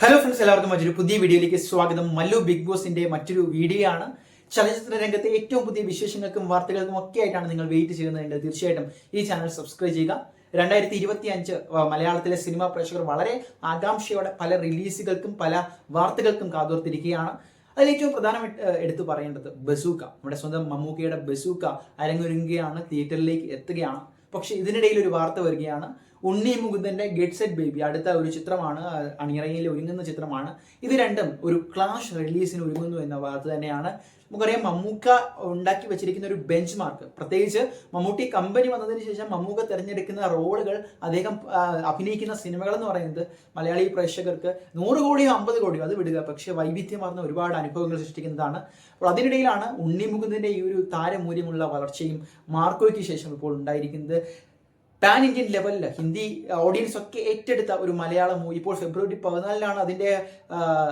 Hello friends എല്ലാവർക്കും മറ്റൊരു പുതിയ വീഡിയോയിലേക്ക് സ്വാഗതം. മല്ലു ബിഗ് ബോസിന്റെ മറ്റൊരു വീഡിയോ ആണ്. ചലച്ചിത്ര രംഗത്തെ ഏറ്റവും പുതിയ വിശേഷങ്ങൾക്കും വാർത്തകൾക്കും ഒക്കെ ആയിട്ടാണ് നിങ്ങൾ വെയിറ്റ് ചെയ്യുന്നത് തീർച്ചയായിട്ടും ഈ ചാനൽ സബ്സ്ക്രൈബ് ചെയ്യുക. രണ്ടായിരത്തി ഇരുപത്തി അഞ്ച് മലയാളത്തിലെ സിനിമാ പ്രേക്ഷകർ വളരെ ആകാംക്ഷയോടെ പല റിലീസുകൾക്കും പല വാർത്തകൾക്കും കാതോർത്തിരിക്കുകയാണ്. അതിൽ ഏറ്റവും പ്രധാനമായിട്ട് എടുത്തു പറയേണ്ടത് ബസൂക്ക. നമ്മുടെ സ്വന്തം മമ്മൂക്കയുടെ ബസൂക്ക അരങ്ങൊരുങ്ങുകയാണ് തിയേറ്ററിലേക്ക് എത്തുകയാണ്. പക്ഷെ ഇതിനിടയിൽ ഒരു വാർത്ത വരികയാണ്. ഉണ്ണി മുകുന്ദന്റെ ഗെറ്റ് സെറ്റ് ബേബി അടുത്ത ഒരു ചിത്രമാണ് അണിയറയിൽ ഒരുങ്ങുന്ന ചിത്രമാണ്. ഇത് രണ്ടും ഒരു ക്ലാഷ് റിലീസിന് ഒരുങ്ങുന്നു എന്ന വാർത്ത തന്നെയാണ്. നമുക്കറിയാം മമ്മൂക്ക ഉണ്ടാക്കി വെച്ചിരിക്കുന്ന ഒരു ബെഞ്ച് മാർക്ക് പ്രത്യേകിച്ച് മമ്മൂട്ടി കമ്പനി വന്നതിന് ശേഷം മമ്മൂക്ക തിരഞ്ഞെടുക്കുന്ന റോളുകൾ അദ്ദേഹം അഭിനയിക്കുന്ന സിനിമകൾ എന്ന് പറയുന്നത് മലയാളി പ്രേക്ഷകർക്ക് നൂറ് കോടിയോ അമ്പത് കോടിയോ അത് വിടുക. പക്ഷേ വൈവിധ്യമാർന്ന ഒരുപാട് അനുഭവങ്ങൾ സൃഷ്ടിക്കുന്നതാണ്. അപ്പോൾ അതിനിടയിലാണ് ഉണ്ണി മുകുന്ദന്റെ ഈ ഒരു താരമൂല്യമുള്ള വളർച്ചയും മാർക്കോയ്ക്ക് ശേഷം ഇപ്പോൾ ഉണ്ടായിരിക്കുന്നത്. vida പാൻ ഇന്ത്യൻ ലെവലിൽ ഹിന്ദി ഓഡിയൻസ് ഒക്കെ ഏറ്റെടുത്ത ഒരു മലയാള മൂവി ഇപ്പോൾ ഫെബ്രുവരി പതിനാലിനാണ് അതിന്റെ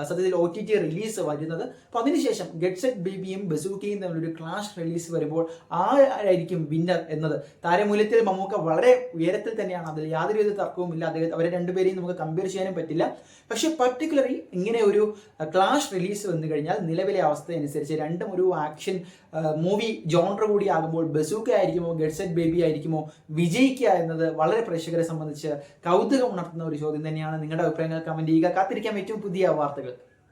സത്യത്തിൽ ഒ ടി ടി റിലീസ് വരുന്നത്. അപ്പോൾ അതിനുശേഷം ഗെറ്റ് സെറ്റ് ബേബിയും ബസൂക്കയും തമ്മിലൊരു ക്ലാഷ് റിലീസ് വരുമ്പോൾ ആരായിരിക്കും വിന്നർ എന്നത്? താരമൂല്യത്തിൽ മമ്മൂക്ക വളരെ ഉയരത്തിൽ തന്നെയാണ്. അതിൽ യാതൊരുവിധ തർക്കവുമില്ല. അദ്ദേഹം അവരെ രണ്ടുപേരെയും നമുക്ക് കമ്പയർ ചെയ്യാനും പറ്റില്ല. പക്ഷേ പർട്ടിക്കുലറി ഇങ്ങനെ ഒരു ക്ലാഷ് റിലീസ് വന്നു കഴിഞ്ഞാൽ നിലവിലെ അവസ്ഥ അനുസരിച്ച് രണ്ടും ഒരു ആക്ഷൻ മൂവി ജോണർ കൂടി ആകുമ്പോൾ ബസൂക്ക ആയിരിക്കുമോ ഗെറ്റ് സെറ്റ് ബേബി ആയിരിക്കുമോ വിജയിക്കുക എന്നത് വളരെ പ്രേക്ഷകരെ സംബന്ധിച്ച് കൗതുകം ഉണർത്തുന്ന ഒരു ചോദ്യം തന്നെയാണ് നിങ്ങളുടെ അഭിപ്രായങ്ങൾ കമന്റ് ചെയ്യുക. കാത്തിരിക്കാം ഏറ്റവും പുതിയ വാർത്തകൾ.